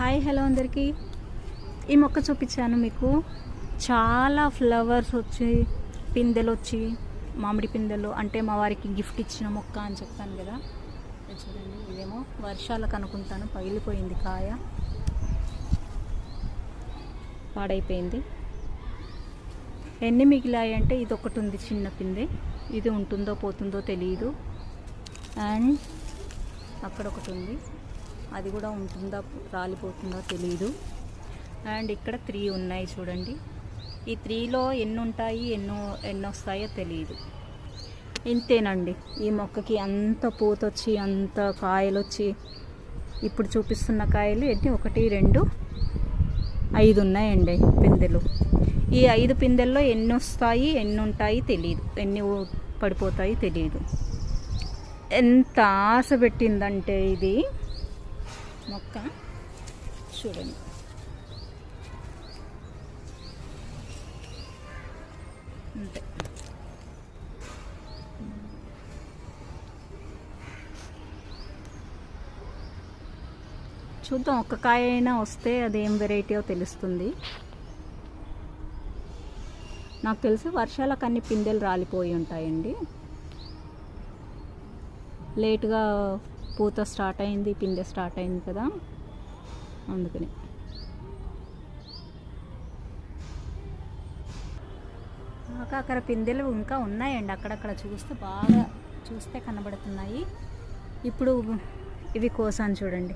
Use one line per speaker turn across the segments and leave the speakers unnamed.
Hi hello అందరికీ. ఈ మొక్క చూపించాను మీకు. చాలా ఫ్లవర్స్ వచ్చి పిందెలు వచ్చి మామిడి పిందెలు అంటే మా వారికి గిఫ్ట్ ఇచ్చిన మొక్క అని చెప్తాను కదా. చూడండి ఇదేమో వర్షాలకు అనుకుంటాను పగిలిపోయింది కాయ. పాడైపోయింది. ఎన్ని మిగిలాయి అంటే ఇది ఒకటి ఉంది చిన్న పిందె. ఇది ఉంటుందో పోతుందో తెలియదు అండ్ అక్కడ ఒకటి ఉంది. అది కూడా ఉంటుందా రాలిపోతుందా తెలియదు అండ్ ఇక్కడ త్రీ ఉన్నాయి చూడండి. ఈ త్రీలో ఎన్ని ఉంటాయి ఎన్నో ఎన్ని వస్తాయో తెలియదు ఇంతేనండి. ఈ మొక్కకి అంత పూత వచ్చి అంత కాయలు వచ్చి ఇప్పుడు చూపిస్తున్న కాయలు ఎన్ని? ఒకటి రెండు ఐదు ఉన్నాయండి పిందెలు. ఈ ఐదు పిందెల్లో ఎన్ని వస్తాయి ఎన్ని ఉంటాయి తెలియదు ఎన్ని పడిపోతాయి తెలియదు ఎంత ఆశ పెట్టిందంటే ఇది మొక్క. చూడండి. అంతే. చూద్దాం ఒక్క కాయ అయినా వస్తే అదేం వెరైటీయో తెలుస్తుంది. నాకు తెలిసి వర్షాలకు అన్ని పిందెలు రాలిపోయి ఉంటాయండి. లేటుగా పూత స్టార్ట్ అయింది పిందె స్టార్ట్ అయింది కదా? అందుకని. ఆకాకర పిందెలు ఇంకా ఉన్నాయండి. అక్కడక్కడ చూస్తే బాగా చూస్తే కనబడుతున్నాయి. ఇప్పుడు ఇవి కోసాను చూడండి.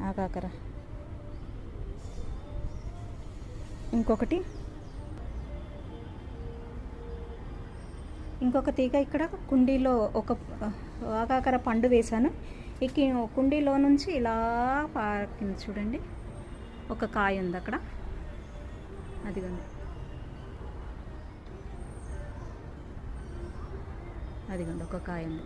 ఆకాకర ఇంకొకటి. ఇంకొక తీగ ఇక్కడ కుండీలో ఒక ఆకాకర పండు వేశాను. ఈ కుండీలో నుంచి ఇలా పాకింది చూడండి. ఒక కాయ ఉంది అక్కడ. అదిగోండి. అదిగోండి ఒక కాయ ఉంది.